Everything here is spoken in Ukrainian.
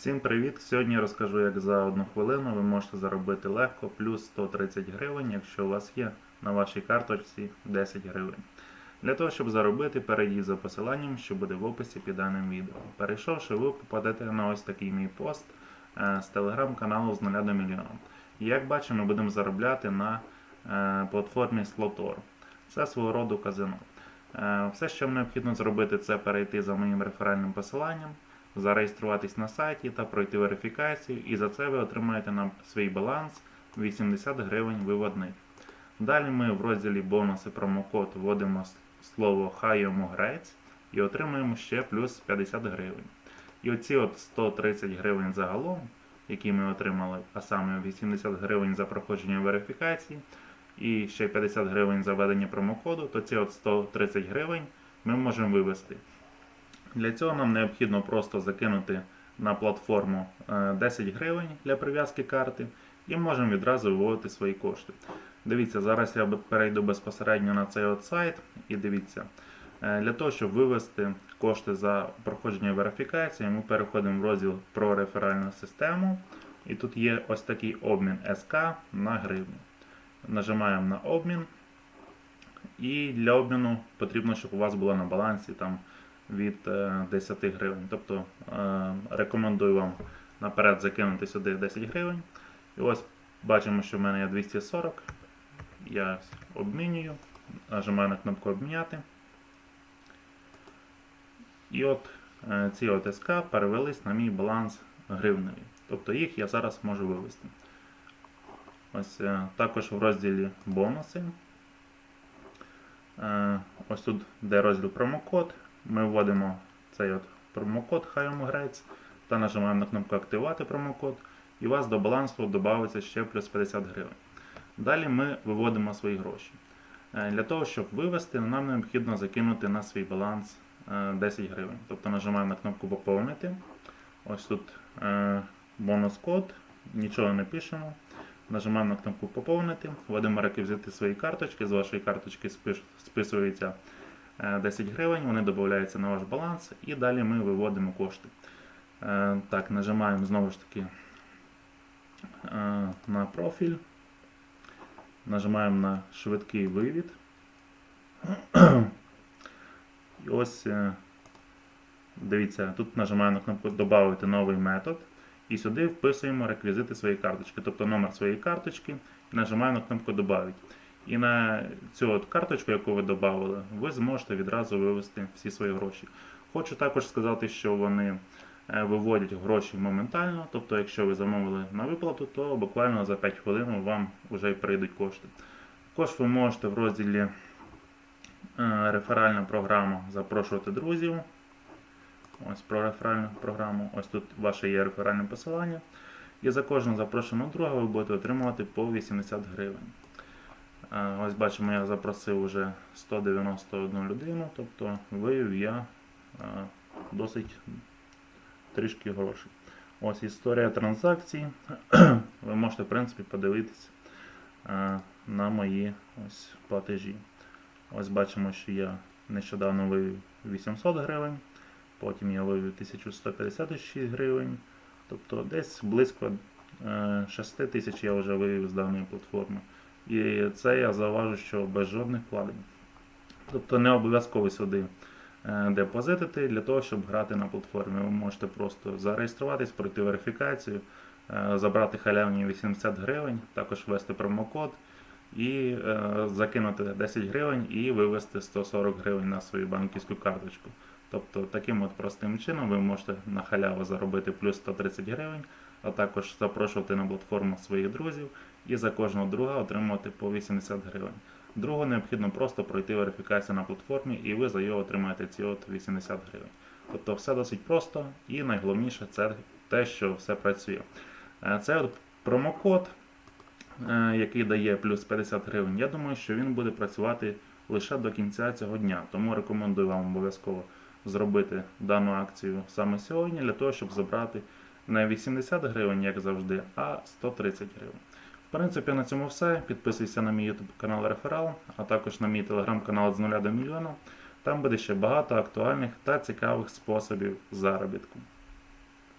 Всім привіт! Сьогодні я розкажу, як за одну хвилину ви можете заробити легко плюс 130 гривень, якщо у вас є на вашій карточці 10 гривень. Для того, щоб заробити, перейдіть за посиланням, що буде в описі під даним відео. Перейшовши, ви попадете на ось такий мій пост е, з телеграм-каналу з 0 до мільйона. І як бачимо, ми будемо заробляти на е, платформі Slotor. Це свого роду казино. Е, Все, що необхідно зробити, це перейти за моїм реферальним посиланням зареєструватись на сайті та пройти верифікацію, і за це ви отримаєте на свій баланс 80 гривень виводних. Далі ми в розділі бонуси промокод вводимо слово «Хай йому грець» і отримуємо ще плюс 50 гривень. І оці от 130 гривень загалом, які ми отримали, а саме 80 гривень за проходження верифікації і ще 50 гривень за введення промокоду, то ці от 130 гривень ми можемо вивести. Для цього нам необхідно просто закинути на платформу е, 10 гривень для прив'язки карти і можемо відразу виводити свої кошти. Дивіться, зараз я перейду безпосередньо на цей от сайт і дивіться. е, Для того, щоб вивести кошти за проходження верифікації, ми переходимо в розділ про реферальну систему. І тут є ось такий обмін СК на гривню. Нажимаємо на обмін. І для обміну потрібно, щоб у вас було на балансі там від е, 10 гривень. Тобто е, рекомендую вам наперед закинути сюди 10 гривень. І ось бачимо, що в мене є 240. Я обмінюю, нажимаю на кнопку обміняти. І от е, ці от СК перевелись на мій баланс гривневий. Тобто їх я зараз можу вивести. Ось е, також в розділі бонуси. Е, Ось тут, де розділ промокод, ми вводимо цей от промокод хай та нажимаємо на кнопку активувати промокод, і у вас до балансу додається ще плюс 50 гривень. Далі ми виводимо свої гроші. Е, Для того, щоб вивести, нам необхідно закинути на свій баланс е, 10 гривень. Тобто нажимаємо на кнопку поповнити. Ось тут е, бонус-код, нічого не пишемо. Нажимаємо на кнопку поповнити, вводимо реквізити своєї карточки. З вашої карточки списується е, 10 гривень, вони додаються на ваш баланс і далі ми виводимо кошти. Е, Так, нажимаємо знову ж таки е, на профіль. Нажимаємо на швидкий вивід. І ось е, дивіться, тут нажимаємо на кнопку Добавити новий метод. І сюди вписуємо реквізити своєї карточки, тобто номер своєї карточки, і нажимаємо на кнопку Добавити. І на цю от карточку, яку ви додали, ви зможете відразу вивести всі свої гроші. Хочу також сказати, що вони е, виводять гроші моментально, тобто, якщо ви замовили на виплату, то буквально за 5 хвилин вам вже й прийдуть кошти. Також ви можете в розділі е, реферальна програма запрошувати друзів. Ось про реферальну програму. Ось тут ваше є реферальне посилання. І за кожного запрошеного друга ви будете отримувати по 80 гривень. Е, Ось бачимо, я запросив вже 191 людину, тобто вивів я е, досить трішки грошей. Ось історія транзакцій. Ви можете, в принципі, подивитися е, на мої ось платежі. Ось бачимо, що я нещодавно вивів 800 гривень. Потім я вивів 1156 гривень. Тобто десь близько е, 6 тисяч я вже вивів з даної платформи. І це я зауважу, що без жодних вкладень. Тобто не обов'язково сюди е, депозитити для того, щоб грати на платформі. Ви можете просто зареєструватись, пройти верифікацію, е, забрати халявні 80 гривень, також ввести промокод і е, закинути 10 гривень і вивести 140 гривень на свою банківську карточку. Тобто таким от простим чином ви можете на халяву заробити плюс 130 гривень, а також запрошувати на платформу своїх друзів і за кожного друга отримувати по 80 гривень. Другу необхідно просто пройти верифікацію на платформі і ви за його отримаєте ці от 80 гривень. Тобто все досить просто і найголовніше це те, що все працює. Е, Це от промокод, е, який дає плюс 50 гривень. Я думаю, що він буде працювати лише до кінця цього дня. Тому рекомендую вам обов'язково зробити дану акцію саме сьогодні для того, щоб забрати не 80 гривень, як завжди, а 130 гривень. В принципі, на цьому все. Підписуйся на мій YouTube канал Реферал, а також на мій телеграм-канал з 0 до мільйона. Там буде ще багато актуальних та цікавих способів заробітку.